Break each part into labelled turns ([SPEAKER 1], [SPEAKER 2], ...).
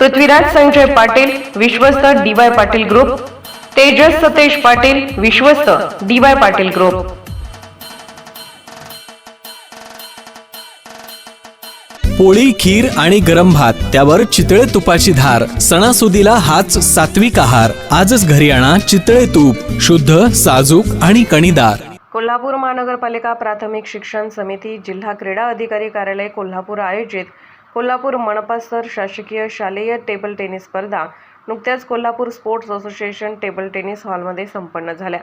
[SPEAKER 1] Prithviraj Sanjay Patil विश्वस्त D Y Patil group Tejas Satej Patil विश्वस्त D Y Patil group.
[SPEAKER 2] पोळी खीर आणि गरम भात त्यावर चितळे तुपाची धार सणासुदीला हाच सात्विक आहार. आजच घरी आणा चितळे तूप शुद्ध साजूक आणि कणीदार.
[SPEAKER 1] कोल्हापूर महानगरपालिका प्राथमिक शिक्षण समिती जिल्हा क्रीडा अधिकारी कार्यालय कोल्हापूर आयोजित कोल्हापूर मनपा शासकीय शालेय टेबल टेनिस स्पर्धा नुकत्याच Kolhapur sports association table tennis हॉलमध्ये संपन्न झाल्या.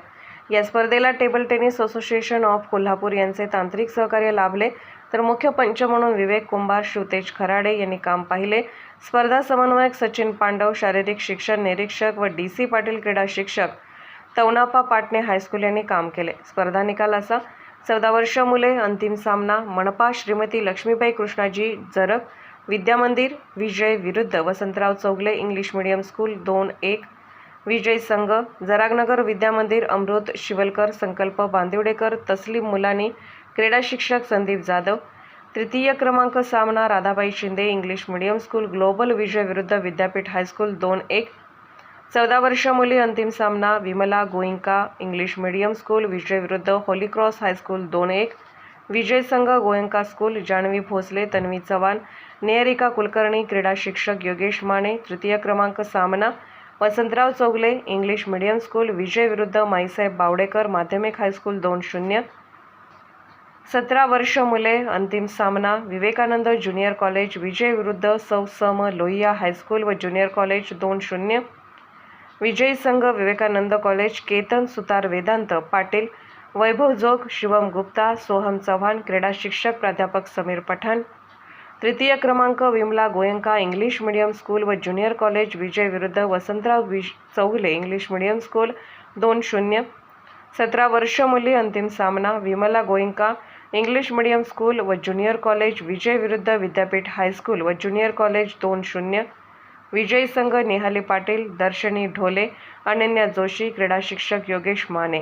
[SPEAKER 1] या स्पर्धेला table tennis association of Kolhapur यांचे तांत्रिक सहकार्य लाभले. तर मुख्य पंच म्हणून विवेक कुंभार शिवतेज खराडे यांनी काम पाहिले. स्पर्धा समन्वयक सचिन पांडव शारीरिक शिक्षण निरीक्षक व डी सी पाटील क्रीडा शिक्षक तवनापा पाटणे हायस्कूल यांनी काम केले. स्पर्धा निकाल असा चौदा वर्ष मुले अंतिम सामना मनपा श्रीमती लक्ष्मीबाई कृष्णाजी जरग विद्यामंदिर विजय विरुद्ध Vasantrao Chougule English medium school दोन एक विजय संघ जरागनगर विद्यामंदिर अमृत शिवलकर संकल्प बांदिवडेकर तस्लीम मुलानी क्रीडा शिक्षक संदीप जाधव तृतीय क्रमांक सामना Radhabai Shinde English medium school global विजय विरुद्ध विद्यापीठ हायस्कूल दोन एक चौदा वर्ष मुली अंतिम सामना Vimala Goenka English medium school विजय विरुद्ध होली क्रॉस हायस्कूल दोन एक. विजय संघ गोयंका स्कूल जान्हवी भोसले तन्वी चव्हाण नेहरिका कुलकर्णी क्रीडा शिक्षक योगेश माने तृतीय क्रमांक सामना. Vasantrao Chougule English medium school विजय विरुद्ध माईसाहेब बावडेकर माध्यमिक हायस्कूल दोन शून्य. सतरा वर्ष मुले अंतिम सामना विवेकानंद ज्युनियर कॉलेज विजय विरुद्ध सौ सम लोहिया हायस्कूल व ज्युनियर कॉलेज दोन शून्य. विजयी संघ विवेकानंद कॉलेज केतन सुतार वेदांत पाटील वैभव जोग शिवम गुप्ता सोहम चव्हाण क्रीडा शिक्षक प्राध्यापक समीर पठाण. तृतीय क्रमांक Vimala Goenka English medium school व ज्युनियर कॉलेज विजय विरुद्ध वसंतराव वि चौगले इंग्लिश मीडियम स्कूल दोन शून्य. सतरा वर्ष मुली अंतिम सामना Vimala Goenka English medium school व ज्युनियर कॉलेज विजय विरुद्ध विद्यापीठ हायस्कूल व ज्युनियर कॉलेज दोन शून्य. विजयी संघ निहाली पाटील दर्शनी ढोले अनन्या जोशी क्रीडा शिक्षक योगेश माने.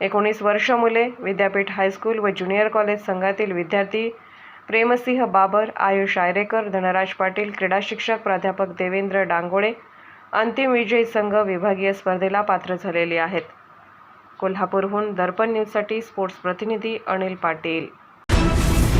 [SPEAKER 1] एकोणीस वर्ष मुले विद्यापीठ हायस्कूल व ज्युनियर कॉलेज संघातील विद्यार्थी प्रेमसिंह बाबर आयुष आयरेकर धनराज पाटील क्रीडा शिक्षक प्राध्यापक देवेंद्र डांगोळे अंतिम विजयी संघ विभागीय स्पर्धेला पात्र झालेले आहेत. कोल्हापूरहून दर्पण न्यूजसाठी स्पोर्ट्स प्रतिनिधी अनिल पाटील.